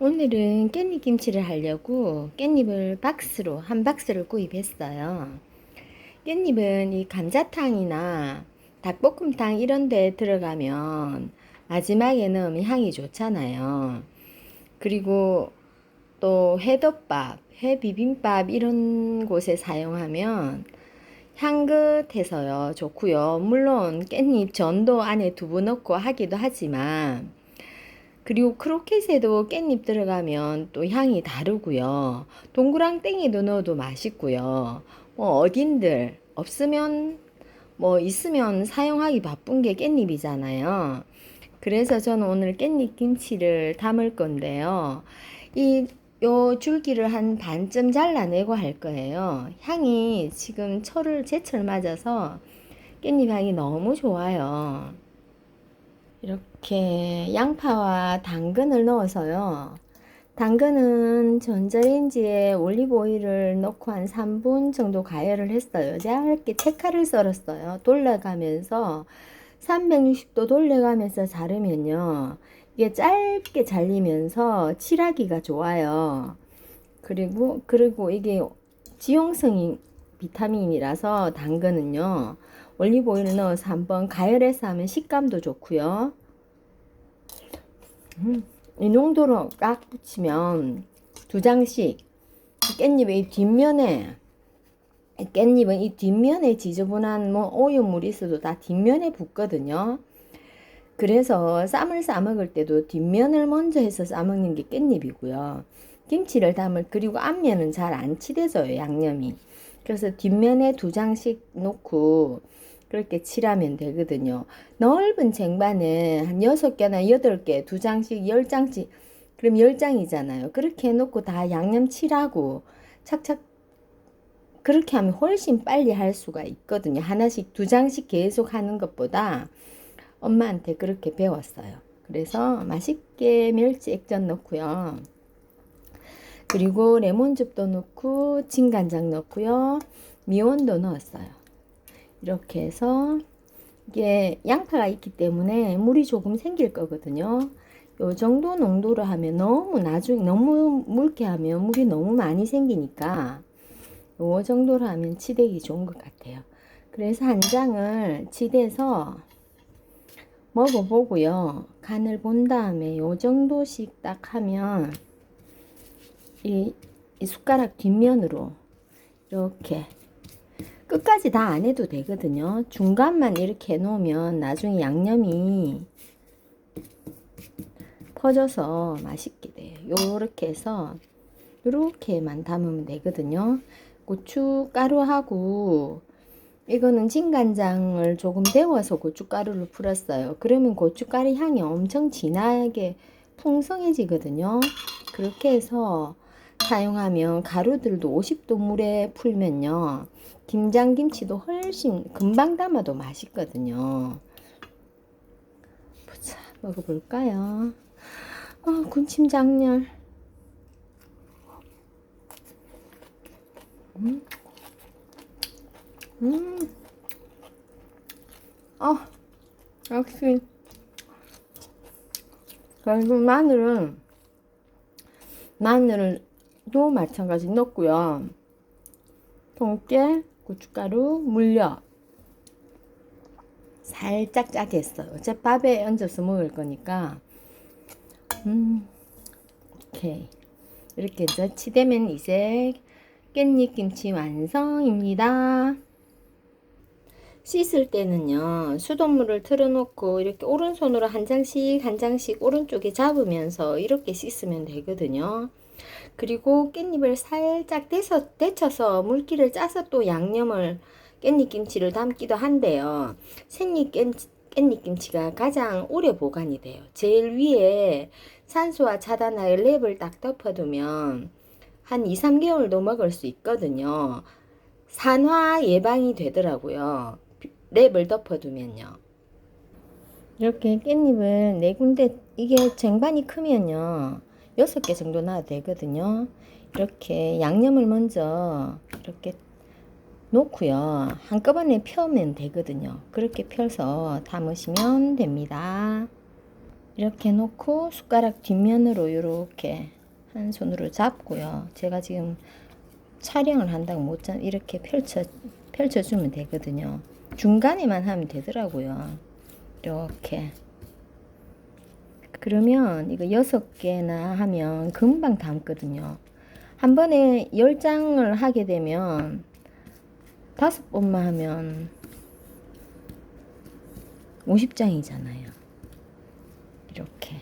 오늘은 깻잎 김치를 하려고 깻잎을 박스로 한 박스를 구입했어요. 깻잎은 이 감자탕이나 닭볶음탕 이런 데 들어가면 마지막에 넣으면 향이 좋잖아요. 그리고 또 회덮밥, 회비빔밥 이런 곳에 사용하면 향긋해서요 좋고요. 물론 깻잎 전도 안에 두부 넣고 하기도 하지만 그리고 크로켓에도 깻잎 들어가면 또 향이 다르고요. 동그랑땡이도 넣어도 맛있고요. 뭐 어딘들 없으면 뭐 있으면 사용하기 바쁜 게 깻잎이잖아요. 그래서 저는 오늘 깻잎 김치를 담을 건데요. 이 요 줄기를 한 반쯤 잘라내고 할 거예요. 향이 지금 철을 제철 맞아서 깻잎 향이 너무 좋아요. 이렇게 양파와 당근을 넣어서요. 당근은 전자레인지에 올리브오일을 넣고 한 3분 정도 가열을 했어요. 짧게 채칼을 썰었어요. 돌려가면서 360도 돌려가면서 자르면요. 이게 짧게 잘리면서 칠하기가 좋아요. 그리고 그리고 이게 지용성이 비타민이라서 당근은요. 올리브 오일을 넣어서 한번 가열해서 하면 식감도 좋고요. 음, 이 농도로 깍 붙이면 두 장씩 깻잎의 이 뒷면에 깻잎은 이 뒷면에 지저분한 뭐 오염물이 있어도 다 뒷면에 붙거든요. 그래서 쌈을 싸 먹을 때도 뒷면을 먼저 해서 싸 먹는 게 깻잎이고요. 김치를 담을 그리고 앞면은 잘안 치대져요 양념이. 그래서 뒷면에 두 장씩 놓고 그렇게 칠하면 되거든요. 넓은 쟁반에 한 여섯 개나 여덟 개, 두 장씩, 열 장씩, 그럼 열 장이잖아요. 그렇게 해놓고 다 양념 칠하고 착착 그렇게 하면 훨씬 빨리 할 수가 있거든요. 하나씩, 두 장씩 계속 하는 것보다 엄마한테 그렇게 배웠어요. 그래서 맛있게 멸치 액젓 넣고요. 그리고 레몬즙도 넣고 진간장 넣고요. 미원도 넣었어요. 이렇게 해서 이게 양파가 있기 때문에 물이 조금 생길 거거든요. 요 정도 농도로 하면 너무 나중에 너무 묽게 하면 물이 너무 많이 생기니까 요 정도로 하면 치대기 좋은 것 같아요. 그래서 한 장을 치대서 먹어보고요. 간을 본 다음에 요 정도씩 딱 하면 이, 이 숟가락 뒷면으로 이렇게 끝까지 다 안 해도 되거든요. 중간만 이렇게 해놓으면 나중에 양념이 퍼져서 맛있게 돼요. 요렇게 해서 요렇게만 담으면 되거든요. 고춧가루하고 이거는 진간장을 조금 데워서 고춧가루를 풀었어요. 그러면 고춧가루 향이 엄청 진하게 풍성해지거든요. 그렇게 해서 사용하면 가루들도 50도 물에 풀면요. 김장김치도 훨씬 금방 담아도 맛있거든요. 보자, 먹어볼까요? 아, 군침 장렬. 음. 음. 아, 역시. 그리고 마늘은, 마늘 도 마찬가지 넣고요. 통깨, 고춧가루, 물엿. 살짝 짜게 했어요. 어차피 밥에 얹어서 먹을 거니까. 음, 오케이. 이렇게 해서 치대면 이제 깻잎 김치 완성입니다. 씻을 때는요, 수돗물을 틀어놓고 이렇게 오른손으로 한 장씩 한 장씩 오른쪽에 잡으면서 이렇게 씻으면 되거든요. 그리고 깻잎을 살짝 데서, 데쳐서 물기를 짜서 또 양념을 깻잎 김치를 담기도 한데요. 생잎 깻, 깻잎 김치가 가장 오래 보관이 돼요. 제일 위에 산소와 차단할 랩을 딱 덮어두면 한 2, 3개월도 먹을 수 있거든요. 산화 예방이 되더라고요. 랩을 덮어두면요. 이렇게 깻잎을 네 군데 이게 쟁반이 크면요. 여섯 개 정도 놔도 되거든요. 이렇게 양념을 먼저 이렇게 놓고요. 한꺼번에 펴면 되거든요. 그렇게 펴서 담으시면 됩니다. 이렇게 놓고 숟가락 뒷면으로 이렇게 한 손으로 잡고요. 제가 지금 촬영을 한다고 못 잡, 이렇게 펼쳐, 펼쳐주면 되거든요. 중간에만 하면 되더라고요. 이렇게. 그러면 이거 여섯 개나 하면 금방 담거든요. 한 번에 열 장을 하게 되면 다섯 번만 하면 50장이잖아요. 이렇게.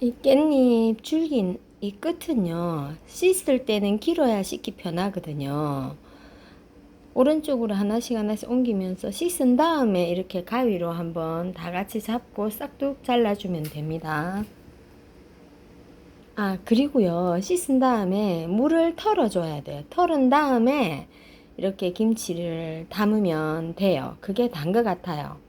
이 깻잎 줄긴 이 끝은요, 씻을 때는 길어야 씻기 편하거든요. 오른쪽으로 하나씩 하나씩 옮기면서 씻은 다음에 이렇게 가위로 한번 다 같이 잡고 싹둑 잘라주면 됩니다. 아, 그리고요, 씻은 다음에 물을 털어줘야 돼요. 털은 다음에 이렇게 김치를 담으면 돼요. 그게 단 것 같아요.